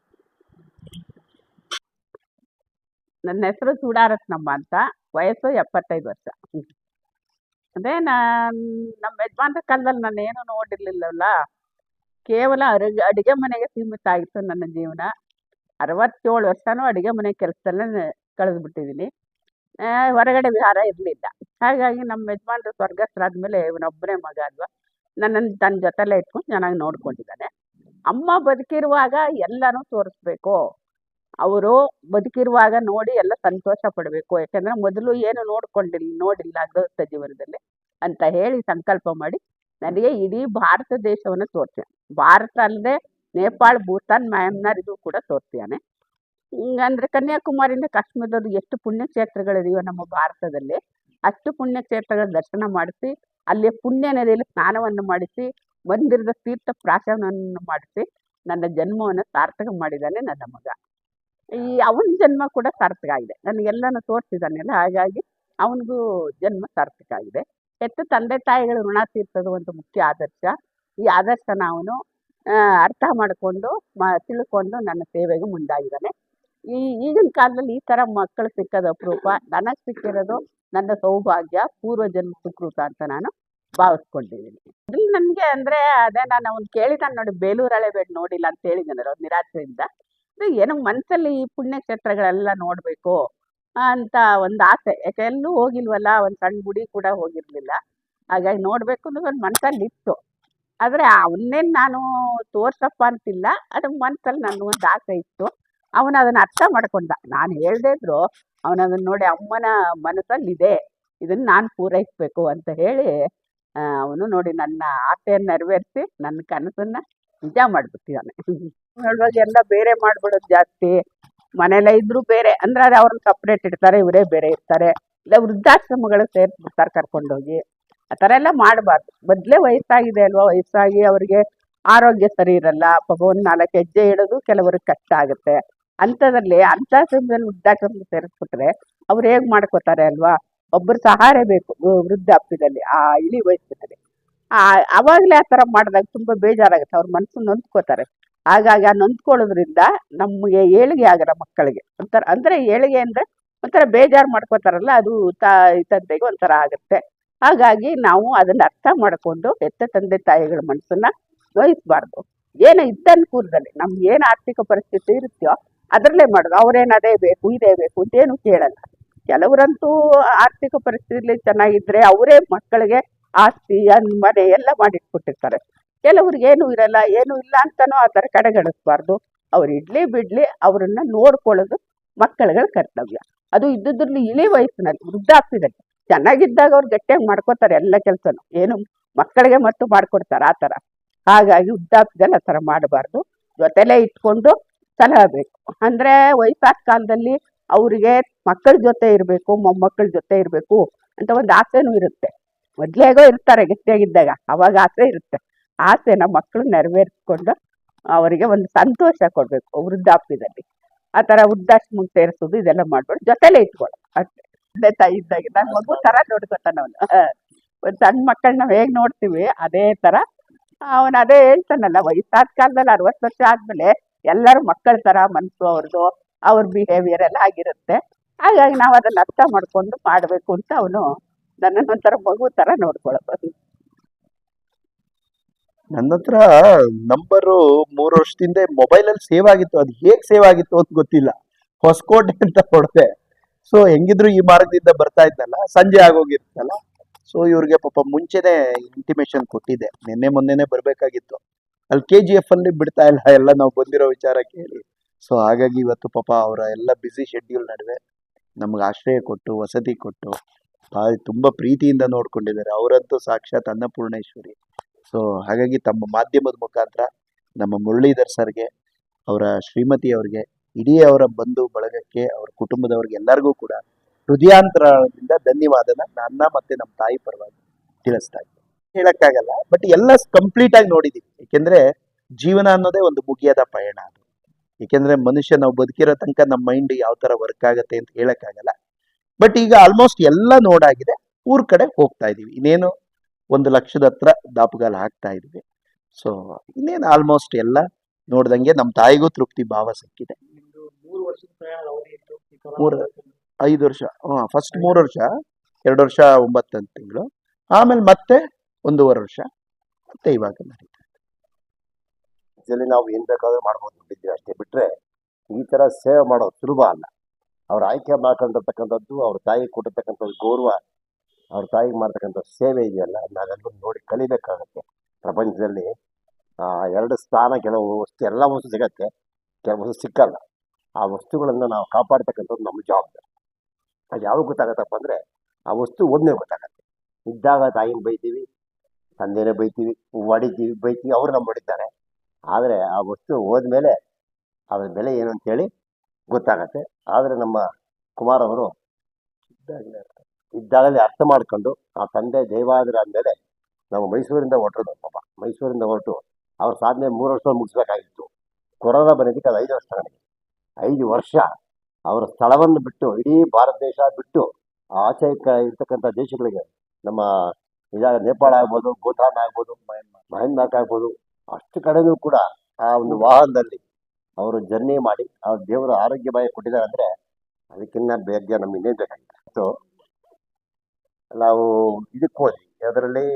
A: ನನ್ನ ಹೆಸರು ಸೂಡಾರತ್ನಮ್ಮ ಅಂತ, ವಯಸ್ಸು ಎಪ್ಪತ್ತೈದು ವರ್ಷ. ಅದೇ ನಾನು ನಮ್ಮ ಯಜಮಾನ್ರ ಕಾಲದಲ್ಲಿ ನಾನು ಏನು ನೋಡಿರ್ಲಿಲ್ಲವಲ್ಲ ಕೇವಲ ಅಡುಗೆ ಅಡುಗೆ ಮನೆಗೆ ಸೀಮಿತ ಆಗಿತ್ತು ನನ್ನ ಜೀವನ. ಅರವತ್ತೇಳು ವರ್ಷನೂ ಅಡುಗೆ ಮನೆ ಕೆಲಸದಲ್ಲೇ ಕಳೆದ್ಬಿಟ್ಟಿದ್ದೀನಿ ಹೊರಗಡೆ ವಿಹಾರ ಇರಲಿಲ್ಲ. ಹಾಗಾಗಿ ನಮ್ಮ ಯಜಮಾನ್ರು ಸ್ವರ್ಗಸ್ಥರಾದ್ಮೇಲೆ ಇವನೊಬ್ಬನೇ ಮಗ ಅಲ್ವಾ. ನನ್ನನ್ನು ತನ್ನ ಜೊತೆಲೇ ಇಟ್ಕೊಂಡು ಚೆನ್ನಾಗಿ ನೋಡ್ಕೊಂಡಿದ್ದಾನೆ. ಅಮ್ಮ ಬದುಕಿರುವಾಗ ಎಲ್ಲನೂ ತೋರಿಸ್ಬೇಕು. ಅವರು ಬದುಕಿರುವಾಗ ನೋಡಿ ಎಲ್ಲ ಸಂತೋಷ ಪಡಬೇಕು. ಯಾಕಂದ್ರೆ ಮೊದಲು ಏನು ನೋಡ್ಕೊಂಡಿಲ್ಲ ನೋಡಿಲ್ಲ ಗೃಹಸ್ಥ ಜೀವನದಲ್ಲಿ ಅಂತ ಹೇಳಿ ಸಂಕಲ್ಪ ಮಾಡಿ ನನಗೆ ಇಡೀ ಭಾರತ ದೇಶವನ್ನು ತೋರಿಸ್ಯಾನೆ. ಭಾರತ ಅಲ್ಲದೆ ನೇಪಾಳ, ಭೂತಾನ್, ಮ್ಯಾನ್ಮಾರ್ ಇದು ಕೂಡ ತೋರಿಸ್ಯಾನೆ. ಅಂದ್ರೆ ಕನ್ಯಾಕುಮಾರಿಯಿಂದ ಕಾಶ್ಮೀರದವ್ರು ಎಷ್ಟು ಪುಣ್ಯಕ್ಷೇತ್ರಗಳಿದೆಯೋ ನಮ್ಮ ಭಾರತದಲ್ಲಿ ಅಷ್ಟು ಪುಣ್ಯಕ್ಷೇತ್ರಗಳ ದರ್ಶನ ಮಾಡಿಸಿ ಅಲ್ಲಿ ಪುಣ್ಯ ನದಿಯಲ್ಲಿ ಸ್ನಾನವನ್ನು ಮಾಡಿಸಿ, ಮಂದಿರದ ತೀರ್ಥ ಪ್ರಾಶನವನ್ನು ಮಾಡಿಸಿ, ನನ್ನ ಜನ್ಮವನ್ನು ಸಾರ್ಥಕ ಮಾಡಿದ್ದಾನೆ ನನ್ನ ಮಗ. ಈ ಅವನ ಜನ್ಮ ಕೂಡ ಸಾರ್ಥಕ ಆಗಿದೆ. ನನಗೆಲ್ಲನೂ ತೋರಿಸಿದ್ದಾನೆಲ್ಲ, ಹಾಗಾಗಿ ಅವನಿಗೂ ಜನ್ಮ ಸಾರ್ಥಕ ಆಗಿದೆ. ಹೆತ್ತ ತಂದೆ ತಾಯಿಗಳು ಋಣ ತೀರ್ಸೋದು ಒಂದು ಮುಖ್ಯ ಆದರ್ಶ. ಈ ಆದರ್ಶನ ಅವನು ಅರ್ಥ ಮಾಡಿಕೊಂಡು, ಮ, ತಿಳ್ಕೊಂಡು ನನ್ನ ಸೇವೆಗೆ ಮುಂದಾಗಿದ್ದಾನೆ. ಈ ಈಗಿನ ಕಾಲದಲ್ಲಿ ಈ ತರ ಮಕ್ಕಳು ಸಿಕ್ಕದ ಅಪರೂಪ. ನನಗೆ ಸಿಕ್ಕಿರೋದು ನನ್ನ ಸೌಭಾಗ್ಯ ಪೂರ್ವ ಜನ್ಮ ಸುಕೃತ ಅಂತ ನಾನು ಭಾವಿಸ್ಕೊಂಡಿದ್ದೀನಿ ಅದ್ರಲ್ಲಿ ನನಗೆ ಅಂದ್ರೆ ಅದೇ ನಾನು ಅವ್ನು ಕೇಳಿದ ನೋಡಿ ಬೇಲೂರು ಹಳೆಬೇಡು ನೋಡಿಲ್ಲ ಅಂತ ಹೇಳಿದ್ದಾನೆ ಅವ್ರು ನಿರಾಶೆಯಿಂದ ಅದು ಏನೋ ಮನಸ್ಸಲ್ಲಿ ಈ ಪುಣ್ಯಕ್ಷೇತ್ರಗಳೆಲ್ಲ ನೋಡಬೇಕು ಅಂತ ಒಂದು ಆಸೆ. ಯಾಕೆ ಎಲ್ಲೂ ಹೋಗಿಲ್ವಲ್ಲ, ಒಂದು ಸಣ್ಣ ಗುಡಿ ಕೂಡ ಹೋಗಿರಲಿಲ್ಲ. ಹಾಗಾಗಿ ನೋಡಬೇಕು ಅನ್ನೋದು ಒಂದು ಮನಸ್ಸಲ್ಲಿ ಇತ್ತು. ಆದರೆ ಅವನ್ನೇನು ನಾನು ತೋರ್ಸಪ್ಪ ಅಂತಿಲ್ಲ. ಅದು ಮನಸ್ಸಲ್ಲಿ ಒಂದು ಆಸೆ ಇತ್ತು. ಅವನು ಅದನ್ನು ಅರ್ಥ ಮಾಡ್ಕೊಂಡ. ನಾನು ಹೇಳ್ದೇ ಇದ್ರು ಅವನು ನೋಡಿ ಅಮ್ಮನ ಮನಸ್ಸಲ್ಲಿದೆ, ಇದನ್ನು ನಾನು ಪೂರೈಸಬೇಕು ಅಂತ ಹೇಳಿ ಅವನು ನೋಡಿ ನನ್ನ ಆಸೆಯನ್ನು ನೆರವೇರಿಸಿ ನನ್ನ ಕನಸನ್ನು ನಿಜ ಮಾಡಿಬಿಟ್ಟಿದ್ದಾನೆ ಹೇಳುವಾಗ ಎಲ್ಲ ಬೇರೆ ಮಾಡ್ಬಿಡೋದು ಜಾಸ್ತಿ. ಮನೆಯಲ್ಲೇ ಇದ್ರು ಬೇರೆ, ಅಂದ್ರೆ ಅದು ಅವ್ರನ್ನ ಸಪ್ರೇಟ್ ಇಡ್ತಾರೆ, ಇವರೇ ಬೇರೆ ಇರ್ತಾರೆ. ಇಲ್ಲ, ವೃದ್ಧಾಶ್ರಮಗಳು ಸೇರಿಸ್ಬಿಡ್ತಾರೆ ಕರ್ಕೊಂಡೋಗಿ. ಆ ಥರ ಎಲ್ಲ ಮಾಡಬಾರ್ದು. ಮೊದಲೇ ವಯಸ್ಸಾಗಿದೆ ಅಲ್ವಾ? ವಯಸ್ಸಾಗಿ ಅವರಿಗೆ ಆರೋಗ್ಯ ಸರಿ ಇರಲ್ಲ. ಪಾಪ ನಾಲ್ಕು ಹೆಜ್ಜೆ ಇಡೋದು ಕೆಲವರಿಗೆ ಕಷ್ಟ ಆಗುತ್ತೆ. ಅಂಥದ್ರಲ್ಲಿ ಅಂಥ ಸಮಯದಲ್ಲಿ ವೃದ್ಧಾಶ್ರಮ ಸೇರಿಸ್ಬಿಟ್ರೆ ಅವ್ರು ಹೇಗೆ ಮಾಡ್ಕೋತಾರೆ ಅಲ್ವಾ? ಒಬ್ಬರು ಸಹಾಯ ಬೇಕು ವೃದ್ಧಾಪ್ಯದಲ್ಲಿ ಆ ಇಳಿ ವಯಸ್ಸಿನಲ್ಲಿ ಆ, ಅವಾಗಲೇ ಆ ಥರ ಮಾಡಿದಾಗ ತುಂಬ ಬೇಜಾರಾಗುತ್ತೆ, ಅವ್ರ ಮನಸ್ಸು ನೊಂದ್ಕೋತಾರೆ. ಹಾಗಾಗಿ ಆ ನೊಂದ್ಕೊಳ್ಳೋದ್ರಿಂದ ನಮಗೆ ಏಳಿಗೆ ಆಗಲ್ಲ ಮಕ್ಕಳಿಗೆ. ಒಂಥರ, ಅಂದರೆ ಏಳಿಗೆ ಅಂದರೆ ಒಂಥರ ಬೇಜಾರು ಮಾಡ್ಕೋತಾರಲ್ಲ, ಅದು ತಾ, ತಂದೆಗೆ ಒಂಥರ ಆಗುತ್ತೆ. ಹಾಗಾಗಿ ನಾವು ಅದನ್ನ ಅರ್ಥ ಮಾಡಿಕೊಂಡು ಹೆತ್ತ ತಂದೆ ತಾಯಿಗಳ ಮನಸ್ಸನ್ನ ನೋಯಿಸ್ಬಾರ್ದು ಏನು ಇದ್ದ ಅನುಕೂಲದಲ್ಲಿ ನಮ್ಗೆ ಏನು ಆರ್ಥಿಕ ಪರಿಸ್ಥಿತಿ ಇರುತ್ತೋ ಅದರಲ್ಲೇ ಮಾಡೋದು. ಅವ್ರೇನು ಅದೇ ಬೇಕು, ಇದೇ ಬೇಕು ಅಂತೇನು ಕೇಳಲ್ಲ. ಕೆಲವರಂತೂ ಆರ್ಥಿಕ ಪರಿಸ್ಥಿತಿಲಿ ಚೆನ್ನಾಗಿದ್ರೆ ಅವರೇ ಮಕ್ಕಳಿಗೆ ಆಸ್ತಿ ಮನೆ ಎಲ್ಲ ಮಾಡಿಟ್ಬಿಟ್ಟಿರ್ತಾರೆ ಕೆಲವ್ರಿಗೆ ಏನು ಇರಲ್ಲ, ಏನು ಇಲ್ಲ ಅಂತಾನೂ ಆ ಥರ ಕಡೆಗಣಿಸ್ಬಾರ್ದು. ಅವ್ರು ಇಡ್ಲಿ ಬಿಡ್ಲಿ ಅವರನ್ನು ನೋಡ್ಕೊಳ್ಳೋದು ಮಕ್ಕಳುಗಳ ಕರ್ತವ್ಯ. ಅದು ಇದ್ದುದ್ರಲ್ಲಿ ಇಳಿ ವಯಸ್ಸಿನಲ್ಲಿ, ವೃದ್ಧಾಪ್ಯದಲ್ಲಿ. ಚೆನ್ನಾಗಿದ್ದಾಗ ಅವ್ರು ಗಟ್ಟಿಯಾಗಿ ಮಾಡ್ಕೋತಾರೆ ಎಲ್ಲ ಕೆಲಸನೂ. ಏನು ಮಕ್ಕಳಿಗೆ ಮತ್ತು ಮಾಡ್ಕೊಡ್ತಾರೆ ಆ ಥರ. ಹಾಗಾಗಿ ವೃದ್ಧಾಪ್ಯದಲ್ಲಿ ಆ ಥರ ಮಾಡಬಾರ್ದು. ಜೊತೆಲೇ ಇಟ್ಕೊಂಡು ಸಲಹಬೇಕು. ಅಂದರೆ ವಯಸ್ಸಾದ ಕಾಲದಲ್ಲಿ ಅವರಿಗೆ ಮಕ್ಕಳ ಜೊತೆ ಇರಬೇಕು, ಮೊಮ್ಮಕ್ಕಳ ಜೊತೆ ಇರಬೇಕು ಅಂತ ಒಂದು ಆಸೆನೂ ಇರುತ್ತೆ. ಮೊದಲೇಗೋ ಇರ್ತಾರೆ ಗಟ್ಟಿಯಾಗಿದ್ದಾಗ, ಅವಾಗ ಆಸೆ ಇರುತ್ತೆ. ಆಸೆನ ಮಕ್ಕಳು ನೆರವೇರಿಸ್ಕೊಂಡು ಅವರಿಗೆ ಒಂದು ಸಂತೋಷ ಕೊಡಬೇಕು ವೃದ್ಧಾಪ್ಯದಲ್ಲಿ. ಆ ಥರ ವೃದ್ಧಾಶ್ರಮಕ್ಕೆ ಸೇರಿಸೋದು ಇದೆಲ್ಲ ಮಾಡ್ಬೋದು ಜೊತೆಲೇ ಇಟ್ಕೊಳ್ಳೋ ಅಷ್ಟೇ. ತಾಯಿ ಇದ್ದಾಗ, ನಾನು ಮಗು ಥರ ನೋಡ್ಕೊತಾನೆ ಅವನು. ಒಂದು ಸಣ್ಣ ಮಕ್ಕಳನ್ನ ಹೇಗೆ ನೋಡ್ತೀವಿ, ಅದೇ ಥರ ಅವನು ಅದೇ ಹೇಳ್ತಾನಲ್ಲ, ವಯಸ್ಸಾದ ಕಾಲದಲ್ಲಿ ಅರವತ್ತು ವರ್ಷ ಆದಮೇಲೆ ಎಲ್ಲರೂ ಮಕ್ಕಳ ಥರ ಮನಸ್ಸು ಅವ್ರದ್ದು, ಅವ್ರ ಬಿಹೇವಿಯರ್ ಎಲ್ಲ ಆಗಿರುತ್ತೆ. ಹಾಗಾಗಿ ನಾವು ಅದನ್ನು ಅರ್ಥ ಮಾಡ್ಕೊಂಡು ಮಾಡಬೇಕು ಅಂತ ಅವನು ನನ್ನನ್ನೊಂಥರ ಮಗು ಥರ ನೋಡ್ಕೊಳ್ಬೋದು.
B: ನನ್ನ ಹತ್ರ ನಂಬರು ಮೂರು ವರ್ಷದಿಂದ ಮೊಬೈಲ್ ಅಲ್ಲಿ ಸೇವ್ ಆಗಿತ್ತು. ಅದು ಹೇಗ್ ಸೇವ್ ಆಗಿತ್ತು ಅಂತ ಗೊತ್ತಿಲ್ಲ. ಹೊಸಕೋಟೆ ಅಂತ ಹೊಡೆದೆ ಸೊ ಹೆಂಗಿದ್ರು ಈ ಮಾರ್ಗದಿಂದ ಬರ್ತಾ ಇದ್ದಲ್ಲ, ಸಂಜೆ ಆಗೋಗಿರ್ತಲ್ಲ ಸೊ ಇವ್ರಿಗೆ ಪಾಪ ಮುಂಚೆನೆ ಇಂಟಿಮೇಶನ್ ಕೊಟ್ಟಿದ್ದೆ. ನಿನ್ನೆ ಮೊನ್ನೆನೆ ಬರ್ಬೇಕಾಗಿತ್ತು. ಅಲ್ಲಿ ಕೆ ಜಿ ಎಫ್ ಅಲ್ಲಿ ಬಿಡ್ತಾ ಇಲ್ಲ, ಎಲ್ಲ ನಾವು ಬಂದಿರೋ ವಿಚಾರ ಕೇಳಿ. ಸೊ ಹಾಗಾಗಿ ಇವತ್ತು ಪಾಪ ಅವರ ಎಲ್ಲ ಬ್ಯುಸಿ ಶೆಡ್ಯೂಲ್ ನಡುವೆ ನಮ್ಗೆ ಆಶ್ರಯ ಕೊಟ್ಟು, ವಸತಿ ಕೊಟ್ಟು, ಭಾಳ ತುಂಬಾ ಪ್ರೀತಿಯಿಂದ ನೋಡ್ಕೊಂಡಿದ್ದಾರೆ. ಅವರಂತೂ ಸಾಕ್ಷಾತ್ ಅನ್ನಪೂರ್ಣೇಶ್ವರಿ. ಸೊ ಹಾಗಾಗಿ ತಮ್ಮ ಮಾಧ್ಯಮದ ಮುಖಾಂತರ ನಮ್ಮ ಮುರಳೀಧರ್ ಸರ್ಗೆ, ಅವರ ಶ್ರೀಮತಿ ಅವ್ರಿಗೆ, ಇಡೀ ಅವರ ಬಂಧು ಬಳಗಕ್ಕೆ, ಅವ್ರ ಕುಟುಂಬದವ್ರಿಗೆ ಎಲ್ಲರಿಗೂ ಕೂಡ ಹೃದಯಾಂತರದಿಂದ ಧನ್ಯವಾದನ. ನನ್ನ ಮತ್ತೆ ನಮ್ಮ ತಾಯಿ ಪರವಾಗಿ ತಿಳಿಸ್ತಾ ಇದ್ದೀನಿ. ಹೇಳಕ್ಕಾಗಲ್ಲ ಬಟ್ ಎಲ್ಲ ಕಂಪ್ಲೀಟ್ ಆಗಿ ನೋಡಿದೀವಿ. ಏಕೆಂದ್ರೆ ಜೀವನ ಅನ್ನೋದೇ ಒಂದು ಮುಗಿಯದ ಪಯಣ ಅದು. ಏಕೆಂದ್ರೆ ಮನುಷ್ಯ ನಾವು ಬದುಕಿರೋ ತನಕ ನಮ್ಮ ಮೈಂಡ್ ಯಾವ ತರ ವರ್ಕ್ ಆಗತ್ತೆ ಅಂತ ಹೇಳಕ್ಕಾಗಲ್ಲ. ಬಟ್ ಈಗ ಆಲ್ಮೋಸ್ಟ್ ಎಲ್ಲ ನೋಡಾಗಿದೆ, ಊರ್ ಕಡೆ ಹೋಗ್ತಾ ಇದೀವಿ. ಇನ್ನೇನು ಒಂದು ಲಕ್ಷದ ಹತ್ರ ದಾಪುಗಾಲ ಹಾಕ್ತಾ ಇದೀವಿ. ಸೊ ಇನ್ನೇನು ಆಲ್ಮೋಸ್ಟ್ ಎಲ್ಲ ನೋಡ್ದಂಗೆ ನಮ್ಮ ತಾಯಿಗೂ ತೃಪ್ತಿ, ಭಾವ ಸಿಕ್ಕಿದೆ.
C: ಮೂರು.
B: ಐದು ವರ್ಷ, ಹಾ ಫಸ್ಟ್ ಮೂರು ವರ್ಷ, ಎರಡು ವರ್ಷ ಒಂಬತ್ತೊಂದು ತಿಂಗಳು. ಆಮೇಲೆ ಮತ್ತೆ ಒಂದೂವರೆ ವರ್ಷ ಮತ್ತೆ ಇವಾಗ ನಡೀತಾ
D: ನಾವು ಏನ್ ಬೇಕಾದ್ರೂ ಮಾಡ್ಬೋದು ಬಿಟ್ಟಿದ್ದೀವಿ ಅಷ್ಟೇ. ಬಿಟ್ರೆ ಈ ತರ ಸೇವೆ ಮಾಡೋದು ಸುಲಭ ಅಲ್ಲ. ಅವ್ರ ಆಯ್ಕೆ ಮಾಡ್ಕೊಂಡಿರ್ತಕ್ಕಂಥದ್ದು ಅವ್ರ ತಾಯಿ ಕೊಟ್ಟಿರ್ತಕ್ಕಂಥದ್ದು ಗೌರವ ಅವ್ರ ತಾಯಿಗೆ ಮಾಡ್ತಕ್ಕಂಥ ಸೇವೆ ಇದೆಯಲ್ಲ ನಾವೆಲ್ಲರೂ ನೋಡಿ ಕಲಿಬೇಕಾಗತ್ತೆ. ಪ್ರಪಂಚದಲ್ಲಿ ಆ, ಎರಡು ಸ್ಥಾನ ಕೆಲವು ವಸ್ತು ಎಲ್ಲ ವಸ್ತು ಸಿಗತ್ತೆ. ಕೆಲವು ವಸ್ತು ಸಿಕ್ಕಲ್ಲ. ಆ ವಸ್ತುಗಳನ್ನು ನಾವು ಕಾಪಾಡ್ತಕ್ಕಂಥದ್ದು ನಮ್ಮ ಜವಾಬ್ದಾರಿ. ಅದು ಯಾವಾಗ ಗೊತ್ತಾಗತ್ತಪ್ಪ ಅಂದ್ರೆ ಆ ವಸ್ತು ಒಂದೇ ಗೊತ್ತಾಗತ್ತೆ. ಇದ್ದಾಗ ತಾಯಿನ ಬೈತೀವಿ ತಂದೆನೇ ಬೈತೀವಿ ಹೊಡಿತೀವಿ ಬೈತೀವಿ, ಅವ್ರು ನಮ್ಮ ಹೊಡಿತಾರೆ. ಆದರೆ ಆ ವಸ್ತು ಹೋದ್ಮೇಲೆ ಅದ್ರ ಬೆಲೆ ಏನು ಅಂತೇಳಿ ಗೊತ್ತಾಗತ್ತೆ. ಆದರೆ ನಮ್ಮ ಕುಮಾರ್ ಅವರು ಇದ್ದಾಗಲೇ ಅರ್ಥ ಮಾಡ್ಕೊಂಡು ಆ ತಂದೆ ದೇವಾದ್ರ ಅಂದಮೇಲೆ ನಾವು ಮೈಸೂರಿಂದ ಹೊರಟು ಪಾಪ ಮೈಸೂರಿಂದ ಹೊರಟು, ಅವ್ರ ಸಾಧನೆ ಮೂರು ವರ್ಷ ಮುಗಿಸ್ಬೇಕಾಗಿತ್ತು. ಕೊರೋನಾ ಬಂದಿದ್ದಕ್ಕೆ ಅದು ಐದು ವರ್ಷ ನನಗೆ ಐದು ವರ್ಷ ಅವರ ಸ್ಥಳವನ್ನು ಬಿಟ್ಟು, ಇಡೀ ಭಾರತ ದೇಶ ಬಿಟ್ಟು, ಆಚೆ ಇರ್ತಕ್ಕಂಥ ದೇಶಗಳಿಗೆ ನಮ್ಮ ಇದಾಗ ನೇಪಾಳ ಆಗ್ಬೋದು, ಭೂತಾನ್ ಆಗ್ಬೋದು ಮಹೇಂದ್ರಕ್ ಆಗ್ಬೋದು, ಅಷ್ಟು ಕಡೆನೂ ಕೂಡ ಆ ಒಂದು ವಾಹನದಲ್ಲಿ ಅವರು ಜರ್ನಿ ಮಾಡಿ ಅವ್ರ ದೇವರ ಆರೋಗ್ಯ ಬಾಯಿ ಕೊಟ್ಟಿದ್ದಾರೆ ಅಂದ್ರೆ ಅದಕ್ಕಿನ್ನ ಬೇಗ ನಮ್ಗೆ ಇನ್ನೇ ಬೇಕಾಗಿತ್ತು. ನಾವು ಇದಕ್ಕೆ ಹೋದ್ವಿ. ಅದರಲ್ಲಿ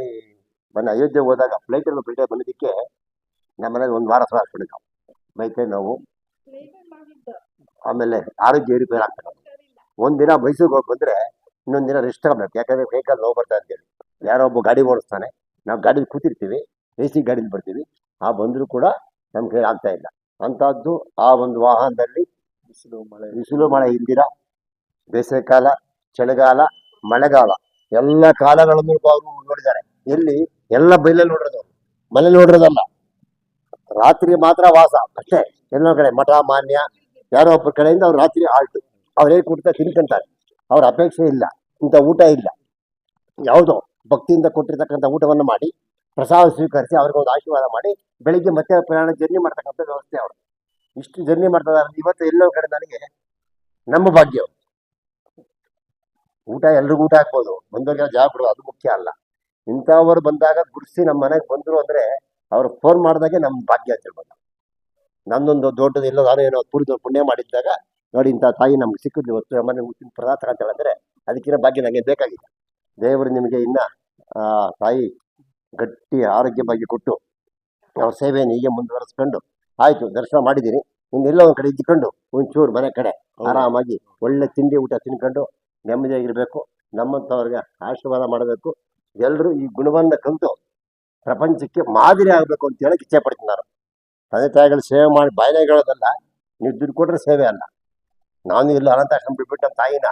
D: ಮೊನ್ನೆ ಅಯೋಧ್ಯೆ ಹೋದಾಗ ಫ್ಲೈಟಲ್ಲಿ ಫ್ಲೈಟ್ ಬಂದಿದ್ದಕ್ಕೆ ನಮ್ಮ ಮನೇಲಿ ಒಂದು ವಾರ ಸಹ ನಾವು. ಮೈಕೈ ನೋವು. ಆಮೇಲೆ ಆರೋಗ್ಯ ಏರಿಪೇರ್ ಆಗ್ತದೆ ಒಂದಿನ ಮೈಸೂರಿಗೆ ಹೋಗಿ ಬಂದ್ರೆ ಇನ್ನೊಂದು ದಿನ ರೆಸ್ಟ್ ತಗೋಬೇಕು. ಯಾಕಂದ್ರೆ ವೆಹಿಕಲ್ ನೋವು ಬರ್ತಾ ಅಂತೇಳಿ ಯಾರೋ ಒಬ್ಬ ಗಾಡಿ ಓಡಿಸ್ತಾನೆ. ನಾವು ಗಾಡಿ ಕೂತಿರ್ತೀವಿ ಎ ಸಿ ಗಾಡಿಲಿ ಬರ್ತೀವಿ. ಆ ಬಂದರೂ ಕೂಡ ನಮ್ಮ ಕೈ ಆಗ್ತಾ ಇಲ್ಲ. ಅಂಥದ್ದು ಆ ಒಂದು ವಾಹನದಲ್ಲಿ ಬಿಸಿಲು ಮಳೆ ಬಿಸಿಲು ಮಳೆ ಇಲ್ದಿರ ಬೇಸಿಗೆ ಕಾಲ ಚಳಿಗಾಲ, ಮಳೆಗಾಲ, ಎಲ್ಲ ಕಾಲಗಳನ್ನು ಅವರು ನೋಡಿದ್ದಾರೆ. ಎಲ್ಲಿ? ಎಲ್ಲ ಬೈಲಲ್ಲಿ ನೋಡಿರೋದು. ಮನೇಲಿ ನೋಡಿರೋದಲ್ಲ. ರಾತ್ರಿ ಮಾತ್ರ ವಾಸ, ಅಷ್ಟೇ. ಎಲ್ಲೋ ಕಡೆ ಮಠ, ಮಾನ್ಯ, ಯಾರೋ ಒಬ್ಬರ ಕಡೆಯಿಂದ ಅವ್ರು ರಾತ್ರಿ ಆಳ್ತು. ಅವ್ರು ಹೇಗೆ ಕೊಡ್ತಾ ತಿನ್ಕೊಂತಾರೆ. ಅವ್ರ ಅಪೇಕ್ಷೆ ಇಲ್ಲ, ಇಂಥ ಊಟ ಇಲ್ಲ. ಯಾವುದೋ. ಭಕ್ತಿಯಿಂದ ಕೊಟ್ಟಿರ್ತಕ್ಕಂಥ ಊಟವನ್ನು ಮಾಡಿ, ಪ್ರಸಾದ ಸ್ವೀಕರಿಸಿ ಅವ್ರಿಗೊಂದು ಆಶೀರ್ವಾದ ಮಾಡಿ, ಬೆಳಿಗ್ಗೆ ಮತ್ತೆ ಪ್ರಯಾಣ ಜರ್ನಿ ಮಾಡ್ತಕ್ಕಂಥ ವ್ಯವಸ್ಥೆ ಅವರು ಇಷ್ಟು ಜರ್ನಿ ಮಾಡ್ತಾ ಇವತ್ತು ಎಲ್ಲೋ ಕಡೆ ನನಗೆ ನಮ್ಮ ಭಾಗ್ಯ ಊಟ, ಎಲ್ರಿಗೂ ಊಟ ಹಾಕ್ಬೋದು ಬಂದವರಿಗೆ ಜಾಗ ಬಿಡೋದು ಅದು ಮುಖ್ಯ ಅಲ್ಲ. ಇಂಥವ್ರು ಬಂದಾಗ ಗುಡಿಸಿ ನಮ್ಮ ಮನೆಗೆ ಬಂದರು ಅಂದ್ರೆ ಅವ್ರು ಫೋನ್ ಮಾಡಿದಾಗೆ ನಮ್ಮ ಭಾಗ್ಯ ಅಂತ ಹೇಳ್ಬೋದು. ನನ್ನೊಂದು ದೊಡ್ಡದು ಎಲ್ಲೋ ನಾನು ಏನೋ ಪುರಿದ ಪುಣ್ಯ ಮಾಡಿದ್ದಾಗ, ನೋಡಿ ಇಂಥ ತಾಯಿ ನಮ್ಗೆ ಸಿಕ್ಕಿದ್ವಿ ಇವತ್ತು ಮನೆ ಪ್ರಸಾದ ತಗೊಂತಾಳೆ ಹೇಳಿದ್ರೆ ಅದಕ್ಕಿಂತ ಭಾಗ್ಯ ನನಗೆ ಬೇಕಾಗಿಲ್ಲ ದೇವರು ನಿಮಗೆ ಇನ್ನ ತಾಯಿ ಗಟ್ಟಿ ಆರೋಗ್ಯವಾಗಿ ಕೊಟ್ಟು ಅವ್ರ ಸೇವೆಯನ್ನು ಹೀಗೆ ಮುಂದುವರೆಸ್ಕೊಂಡು, ಆಯ್ತು, ದರ್ಶನ ಮಾಡಿದ್ದೀನಿ ಇನ್ನೆಲ್ಲ ಒಂದ್ ಕಡೆ ಇದ್ಕೊಂಡು ಒಂಚೂರು ಮನೆ ಕಡೆ ಆರಾಮಾಗಿ ಒಳ್ಳೆ ತಿಂಡಿ ಊಟ ತಿನ್ಕೊಂಡು ನೆಮ್ಮದಿಯಾಗಿರ್ಬೇಕು. ನಮ್ಮಂಥವ್ರಿಗೆ ಆಶೀರ್ವಾದ ಮಾಡಬೇಕು. ಎಲ್ಲರೂ ಈ ಗುಣವನ್ನ ಕಲಿತು ಪ್ರಪಂಚಕ್ಕೆ ಮಾದರಿ ಆಗಬೇಕು ಅಂತ ಹೇಳಕ್ಕೆ ಇಚ್ಛೆ ಪಡ್ತೀನಿ ನಾನು. ತಂದೆ ತಾಯಿಗಳು ಸೇವೆ ಮಾಡಿ ಬಾಯಿನೆಗಳದಲ್ಲ ನೀವು ದುಡ್ಡು ಕೊಟ್ಟರೆ ಸೇವೆ ಅಲ್ಲ. ನಾನು ಇಲ್ಲ ಅನಂತಾಶ್ರಮ ಬಿಟ್ಬಿಟ್ಟು ತಾಯಿನ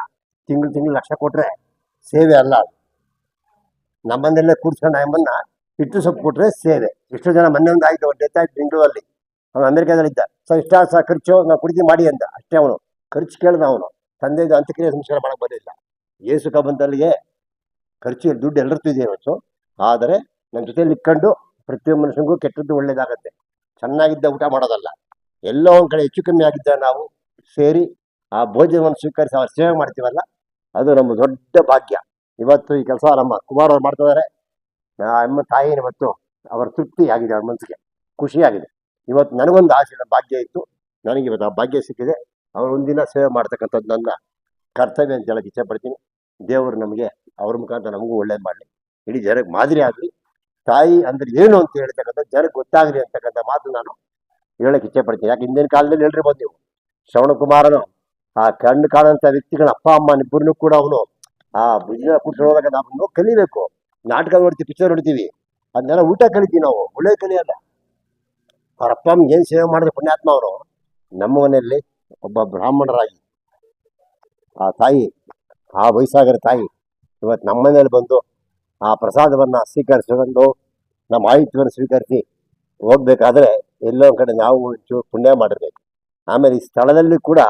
D: ತಿಂಗಳು ತಿಂಗಳು ಲಕ್ಷ ಕೊಟ್ಟರೆ ಸೇವೆ ಅಲ್ಲ. ಅದು. ನಮ್ಮನ್ನೆಲ್ಲ ಕೂರ್ಸ್ಕೊಂಡು ನಮ್ಮನ್ನ ಇಟ್ಟು ಸೊಪ್ಪು ಕೊಟ್ಟರೆ ಸೇವೆ. ಎಷ್ಟೋ ಜನ ಮೊನ್ನೆ ಒಂದು ಆಯ್ತು ಡೆತ್ ಆಯ್ತು ಬೆಂಗಳೂರಲ್ಲಿ. ಅವನು ಅಮೆರಿಕಾದಲ್ಲಿ ಇದ್ದ ಸರ್, ಇಷ್ಟ ಸಹ ಖರ್ಚು ನಾವು ಕುಡಿದು ಮಾಡಿ ಅಂತ. ಅಷ್ಟೇ ಅವನು. ಖರ್ಚು ಕೇಳ್ದ ಅವನು. ತಂದೆದು ಅಂತ್ಯಕ್ರಿಯೆ ಸಂಸ್ಕಾರ ಮಾಡಕ್ ಬರಲಿಲ್ಲ ಏಸು ಬಂದಲ್ಲಿಗೆ ಖರ್ಚು, ದುಡ್ಡು ಎಲ್ಲರದ್ದು ಇದೆ ಇವತ್ತು. ಆದರೆ ನನ್ನ ಜೊತೆಲಿ ಇಕ್ಕೊಂಡು ಪ್ರತಿಯೊಬ್ಬ ಮನುಷ್ಯನಿಗೂ ಕೆಟ್ಟದ್ದು ಒಳ್ಳೇದಾಗತ್ತೆ. ಚೆನ್ನಾಗಿದ್ದ ಊಟ ಮಾಡೋದಲ್ಲ. ಎಲ್ಲೋ ಒಂದ್ ಕಡೆ ಹೆಚ್ಚು ಕಮ್ಮಿ ಆಗಿದ್ದ ನಾವು ಸೇರಿ ಆ ಭೋಜನವನ್ನು ಸ್ವೀಕರಿಸಿ, ಅವ್ರ ಸೇವೆ ಮಾಡ್ತೀವಲ್ಲ, ಅದು ನಮ್ಮ ದೊಡ್ಡ ಭಾಗ್ಯ. ಇವತ್ತು ಈ ಕೆಲಸ ನಮ್ಮ ಕುಮಾರ್ ಅವ್ರು ಮಾಡ್ತಾ ಇದಾರೆ. ಆ ತಾಯಿ ಇವತ್ತು ಅವರ ತೃಪ್ತಿ ಆಗಿದೆ ಅವ್ರ ಮನಸ್ಸಿಗೆ. ಖುಷಿಯಾಗಿದೆ ಇವತ್ತು ನನಗೊಂದು ಆಸೆ ಭಾಗ್ಯ ಇತ್ತು. ನನಗೆ ಇವತ್ತು ಆ ಭಾಗ್ಯ ಸಿಕ್ಕಿದೆ. ಅವ್ರು ಒಂದಿನ ಸೇವೆ ಮಾಡ್ತಕ್ಕಂಥದ್ದು ನನ್ನ ಕರ್ತವ್ಯ ಅಂತ ಹೇಳಕ್ಕೆ ಇಚ್ಛೆ ಪಡ್ತೀನಿ. ದೇವರು ನಮಗೆ ಅವ್ರ ಮುಖಾಂತರ ನಮಗೂ ಒಳ್ಳೇದು ಮಾಡಲಿ. ಇಡೀ ಜನಕ್ಕೆ ಮಾದರಿ ಆಗಲಿ. ತಾಯಿ ಅಂದ್ರೆ ಏನು ಅಂತ ಹೇಳ್ತಕ್ಕಂಥ ಜನಕ್ಕೆ ಗೊತ್ತಾಗಲಿ ಅಂತಕ್ಕಂಥ ಮಾತು ನಾನು ಹೇಳಕ್ಕೆ ಇಚ್ಛೆ ಪಡ್ತೀನಿ. ಯಾಕೆ ಹಿಂದಿನ ಕಾಲದಲ್ಲಿ ಹೇಳಿರ್ಬೋದು ನೀವು. ಶ್ರವಣಕುಮಾರನು ಆ ಕಣ್ಣು ಕಾಣಂತ ವ್ಯಕ್ತಿಗಳ ಅಪ್ಪ, ಅಮ್ಮ ಇಬ್ಬರನ್ನೂ ಕೂಡ ಅವನು ಆ ಕೂತ್ಕೊಂಡು ಹೋದಾಗ ನಾವು ಕಲಿಬೇಕು. ನಾಟಕ ನೋಡ್ತೀವಿ ಪಿಕ್ಚರ್ ನೋಡ್ತೀವಿ. ಅದನ್ನೆಲ್ಲ ಊಟ ಕಲಿತೀವಿ ನಾವು. ಒಳ್ಳೆ ಕಲಿಯಲ್ಲ ಅವ್ರ ಅಪ್ಪ ಅಮ್ಮ ಏನ್ ಸೇವೆ ಮಾಡಿದ್ರೆ ಪುಣ್ಯಾತ್ಮ ಅವರು, ನಮ್ಮ ಮನೆಯಲ್ಲಿ ಒಬ್ಬ ಬ್ರಾಹ್ಮಣರಾಗಿ. ಆ ತಾಯಿ, ಆ ವಯಸ್ಸಾಗಿರೋ ತಾಯಿ ಇವತ್ತು ನಮ್ಮ ಮನೆಯಲ್ಲಿ ಬಂದು ಆ ಪ್ರಸಾದವನ್ನ ಸ್ವೀಕರಿಸಿಕೊಂಡು ನಮ್ಮ ಆಯುತ್ವವನ್ನು ಸ್ವೀಕರಿಸಿ ಹೋಗ್ಬೇಕಾದ್ರೆ ಎಲ್ಲೋ ಕಡೆ ನಾವು ಒಂಚೂರು ಪುಣ್ಯ ಮಾಡಿರ್ಬೇಕು. ಆಮೇಲೆ ಈ ಸ್ಥಳದಲ್ಲಿ ಕೂಡ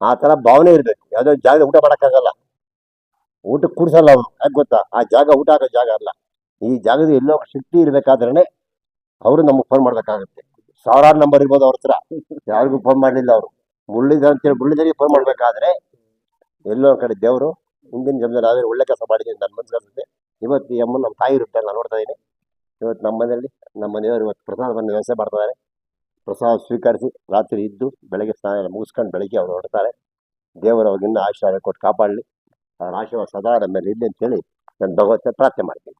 D: ಆ ಥರ ಭಾವನೆ ಇರಬೇಕು. ಯಾವುದೋ ಜಾಗದಲ್ಲಿ ಜಾಗ ಊಟ ಮಾಡಕ್ಕಾಗಲ್ಲ. ಊಟಕ್ಕೆ ಕುಡಿಸಲ್ಲ ಅವನು. ಯಾಕೆ ಗೊತ್ತಾ? ಆ ಜಾಗ ಊಟ ಆಗೋ ಜಾಗ ಅಲ್ಲ. ಈ ಜಾಗದ ಎಲ್ಲೋ ಶಕ್ತಿ ಇರಬೇಕಾದ್ರೆ ಅವರು ನಮಗೆ ಫೋನ್ ಮಾಡಬೇಕಾಗುತ್ತೆ. ಸಾವಿರಾರು ನಂಬರ್ ಇರ್ಬೋದು ಅವ್ರ ಹತ್ರ. ಯಾರಿಗೂ ಫೋನ್ ಮಾಡಲಿಲ್ಲ ಅವರು. ಮುಳ್ಳಿದ ಅಂತೇಳಿ ಮುಳ್ಳಿದರಿಗೆ ಫೋನ್ ಮಾಡಬೇಕಾದ್ರೆ ಎಲ್ಲೋ ಕಡೆ ದೇವರು ಹಿಂದಿನ ಜನ್ಮದಲ್ಲಿ ಆದರೆ ಒಳ್ಳೆ ಕೆಲಸ ಮಾಡಿದ್ದೀನಿ ನನ್ನ ಮನಸ್ಸು ಅನ್ಸುತ್ತೆ ಇವತ್ತು ಈ ಅಮ್ಮ ನಮ್ಮ ತಾಯಿ ಇರುತ್ತೆ, ನಾನು ನೋಡ್ತಾ ಇದ್ದೀನಿ. ಇವತ್ತು ನಮ್ಮ ಮನೆಯಲ್ಲಿ ನಮ್ಮ ಮನೆಯವರು ಇವತ್ತು ಪ್ರಸಾದವನ್ನು ವ್ಯವಸ್ಥೆ ಮಾಡ್ತಾರೆ ಪ್ರಸಾದ ಸ್ವೀಕರಿಸಿ ರಾತ್ರಿ ಇದ್ದು ಬೆಳಗ್ಗೆ ಸ್ನಾನ ಮುಗಿಸ್ಕೊಂಡು ಬೆಳಗ್ಗೆ ಅವರು ಹೊರಡ್ತಾರೆ. ದೇವರು ಅವ್ರಿಗಿನ್ನ ಆಶೀರ್ವಾದ ಕೊಟ್ಟು ಕಾಪಾಡಲಿ. ಅವ್ರ ಆಶೀರ್ವಾದ ಸದಾ ನಮ್ಮ ಮೇಲೆ ಇರಲಿ ಅಂತೇಳಿ ನಾನು ಭಗವಂತ ಪ್ರಾರ್ಥನೆ ಮಾಡ್ತೀನಿ.